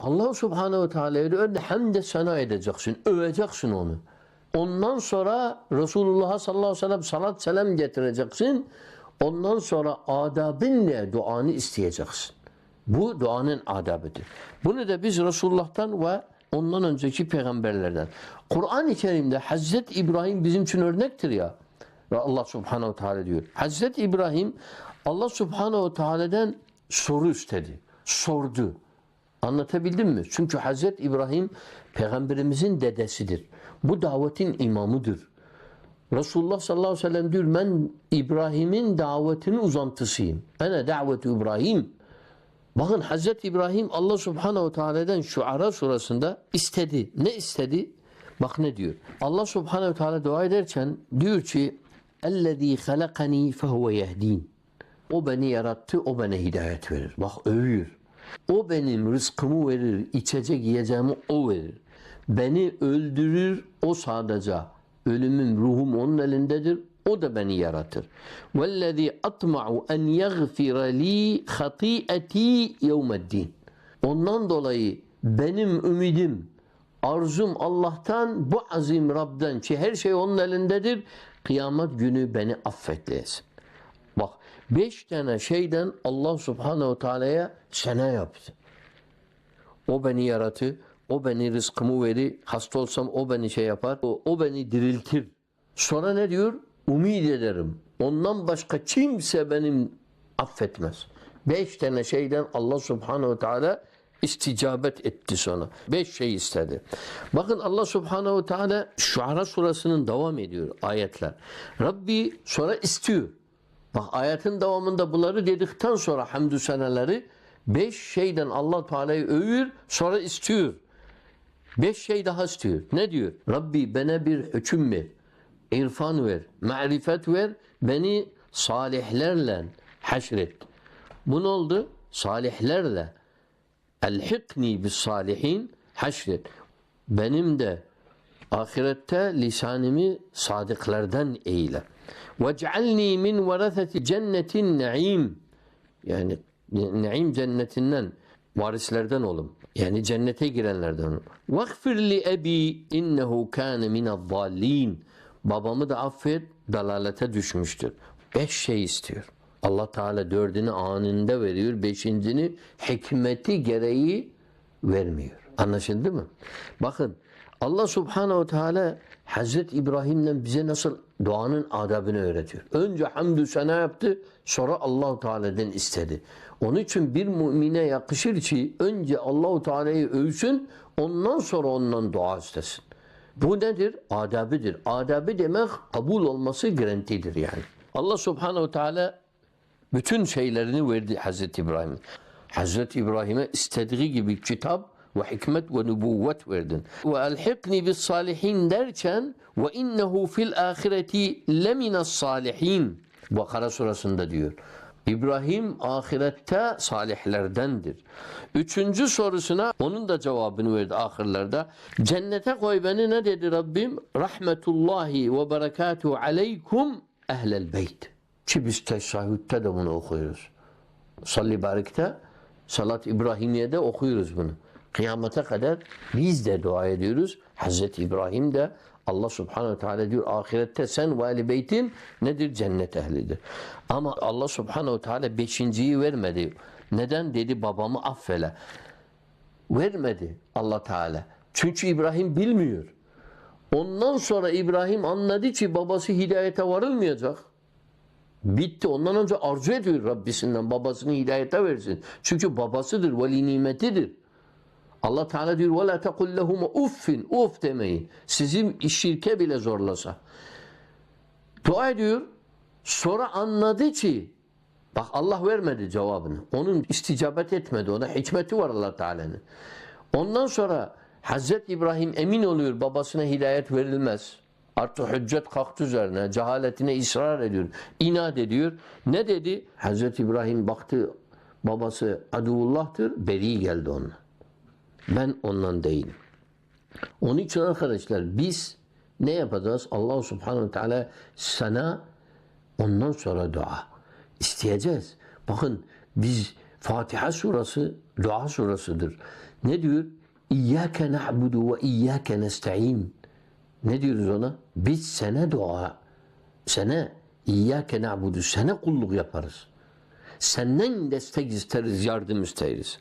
Allah subhanehu ve teala'ya önce hamd sana edeceksin. Öveceksin onu. Ondan sonra Resulullah'a sallallahu aleyhi ve sellem salat selam getireceksin. Ondan sonra adabinle duanı isteyeceksin. Bu duanın adabıdır. Bunu da biz Resulullah'tan ve ondan önceki peygamberlerden. Kur'an-ı Kerim'de Hazreti İbrahim bizim için örnektir ya. Ve Allah Subhanahu Teala diyor. Hazreti İbrahim Allah Subhanahu Teala'dan soru istedi. Sordu. Anlatabildim mi? Çünkü Hazreti İbrahim peygamberimizin dedesidir. Bu davetin imamıdır. Resulullah sallallahu aleyhi ve sellem diyor ben İbrahim'in davetinin uzantısıyım. Ene davetu İbrahim. Bakın Hazreti İbrahim Allah Subhanahu Teala'dan Şuara surasında istedi. Ne istedi? Bak ne diyor. Allah Subhanahu Teala dua ederken diyor ki اَلَّذ۪ي خَلَقَن۪ي فَهُوَ يَهْد۪ينَ O beni yarattı, o bana hidayet verir. Bak övüyor. O benim rızkımı verir, içecek yiyeceğimi o verir. Beni öldürür, o sadece. Ölümüm, ruhum onun elindedir. O da beni yaratır. وَالَّذ۪ي أَطْمَعُ اَنْ يَغْفِرَ لِي خَطِيئَتِي يَوْمَ الدِّينِ Ondan dolayı benim ümidim, arzum Allah'tan, bu azim Rab'den ki her şey onun elindedir. Kıyamet günü beni affetleyesin. Beş tane şeyden Allah subhanehu teala'ya sene yaptı. O beni yaratır, o beni rızkımı verir, hasta olsam o beni şey yapar, o, o beni diriltir. Sonra ne diyor? Umid ederim. Ondan başka kimse benim affetmez. Beş tane şeyden Allah subhanehu teala isticabet etti sonra. Beş şey istedi. Bakın Allah subhanehu teala Şuara surasının devam ediyor ayetler. Rabbi sonra istiyor. Bak ayetin devamında bunları dedikten sonra hamdü seneleri beş şeyden Allah Teala'yı övüyor sonra istiyor. Beş şey daha istiyor. Ne diyor? Rabbi bana bir hüküm ver. irfan ver. Marifet ver. Beni salihlerle haşret. Bu ne oldu? Salihlerle. Elhikni bis salihin haşret. Benim de ahirette lisanımı sadıklardan eyle. Vec'alni min vereseti cennetin naim. Yani naim cennetinden varislerden olum. Yani cennete girenlerden olum. Vagfir li ebi innehu kâne minezzallîn. Babamı da affet, dalalete düşmüştür. Beş şey istiyor. Allah Teala dördünü anında veriyor, beşincini hikmeti gereği vermiyor. Anlaşıldı mı? Bakın Allah Subhanahu Teala Hazreti İbrahim'le bize nasıl duanın adabını öğretiyor. Önce hamdü sana yaptı, sonra Allahu Teala'dan istedi. Onun için bir mümine yakışır ki önce Allahu Teala'yı övsün, ondan sonra ondan dua istesin. Bu nedir? Adabıdır. Adabı demek kabul olması garantidir yani. Allah Subhanahu Teala bütün şeylerini verdi Hazreti İbrahim'e. Hazreti İbrahim'e istediği gibi kitap ve hikmet ve nübüvvet verdin. Ve elhikni bis salihin derken ve innehu fil ahireti leminas salihin. Bakara surasında diyor. İbrahim ahirette salihlerdendir. Üçüncü sorusuna onun da cevabını verdi ahirlerde. Cennete koy beni ne dedi Rabbim? Rahmetullahi ve berekatuhu aleykum ehlel beyt. Ki biz teşahhütte de bunu okuyoruz. Salli barikte, salat İbrahimiye'de okuyoruz bunu. Kıyamete kadar biz de dua ediyoruz. Hazreti İbrahim de Allah subhanehu teala diyor ahirette sen ve ali beytin nedir? Cennet ehlidir. Ama Allah subhanehu teala beşinciyi vermedi. Neden? Dedi babamı affele. Vermedi Allah Teala. Çünkü İbrahim bilmiyor. Ondan sonra İbrahim anladı ki babası hidayete varılmayacak. Bitti. Ondan önce arzu ediyor Rabbisinden babasını hidayete versin. Çünkü babasıdır, veli nimetidir. Allah Teala diyor وَلَا تَقُلْ لَهُمَ uffin Uf demeyin. Sizin şirke bile zorlasa. Dua ediyor. Sonra anladı ki bak Allah vermedi cevabını. Onun isticabet etmedi. Ona hikmeti var Allah Teala'nın. Ondan sonra Hazreti İbrahim emin oluyor babasına hidayet verilmez. Artık hüccet kalktı üzerine. Cehaletine ısrar ediyor. inat ediyor. Ne dedi? Hazreti İbrahim baktı babası aduvullah'tır. Beri geldi onunla. Ben ondan değilim. Onun için arkadaşlar biz ne yapacağız? Allah subhanahu teala sana ondan sonra dua isteyeceğiz. Bakın biz Fatiha surası dua surasıdır. Ne diyor? İyyâke na'budu ve iyyâke nesta'in. Ne diyoruz ona? Biz sana dua, sana İyyâke na'budu, sana kulluk yaparız. Senden destek isteriz, yardım isteriz.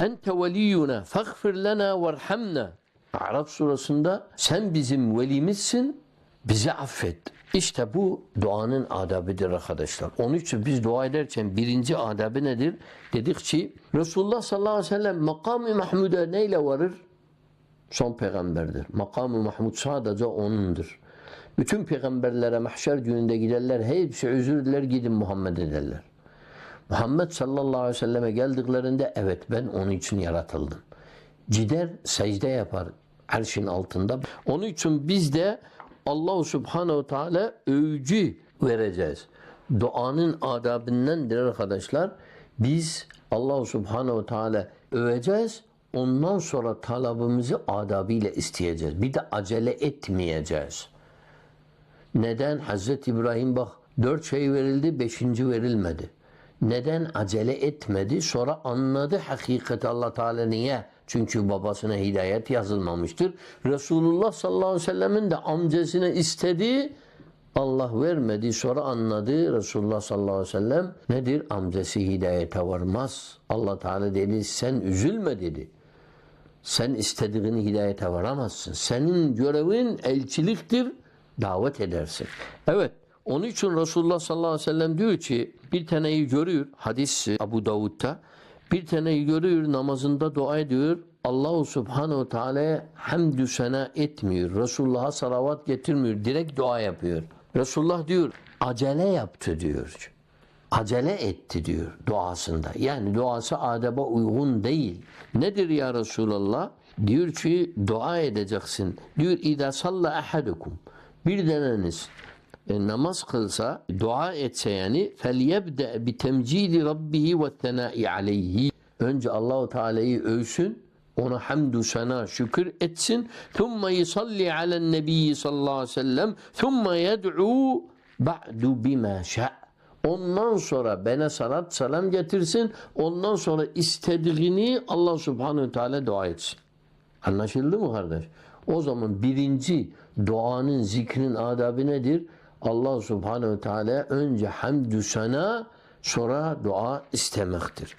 Ente veliyyuna faghfir lana verhamna. Arap surasında sen bizim velimizsin, bizi affet. İşte bu duanın adabıdır arkadaşlar. Onun için biz dua ederken birinci adabı nedir? Dedik ki Resulullah sallallahu aleyhi ve sellem makamı Mahmud'a neyle varır? Son peygamberdir. Makamı Mahmud sadece onundur. Bütün peygamberlere mahşer gününde giderler. Hepsi özür diler gidin Muhammed'e derler. Muhammed sallallahu aleyhi ve selleme geldiklerinde evet ben onun için yaratıldım. Gider secde yapar arşın altında. Onun için biz de Allah subhanehu teala övgü vereceğiz. Duanın adabındandır arkadaşlar. Biz Allah subhanehu teala öveceğiz. Ondan sonra talabımızı adabıyla isteyeceğiz. Bir de acele etmeyeceğiz. Neden? Hazreti İbrahim bak dört şey verildi, beşinci verilmedi. Neden acele etmedi? Sonra anladı hakikat Allah Teala niye? Çünkü babasına hidayet yazılmamıştır. Resulullah sallallahu aleyhi ve sellemin de amcasına istediği Allah vermedi. Sonra anladı Resulullah sallallahu aleyhi ve sellem nedir? Amcası hidayete varmaz. Allah Teala dedi sen üzülme dedi. Sen istediğini hidayete varamazsın. Senin görevin elçiliktir, davet edersin. Evet, onun için Resulullah sallallahu aleyhi ve sellem diyor ki bir taneyi görüyor, hadis Abu Davud'da, bir taneyi görüyor namazında dua ediyor. Allahu Subhanahu Teala'ya hamdü sena etmiyor. Resulullah'a salavat getirmiyor. Direkt dua yapıyor. Resulullah diyor acele yaptı diyor acele etti diyor duasında. Yani duası adaba uygun değil. Nedir ya Resulallah? Diyor ki dua edeceksin. Diyor İza salla ahadukum. Bir deneniz e, namaz kılsa, dua etse yani felyebde bi temcidi rabbihi ve tenai aleyhi. Önce Allahu Teala'yı övsün, ona hamdü sana şükür etsin. Thumma yusalli alen nebiyyi sallallahu aleyhi ve sellem. Thumma yed'u ba'du bima şa'. Ondan sonra bana salat selam getirsin. Ondan sonra istediğini Allah subhanahu teala dua etsin. Anlaşıldı mı kardeş? O zaman birinci duanın zikrin adabı nedir? Allah subhanehu teala önce hamdü sana sonra dua istemektir.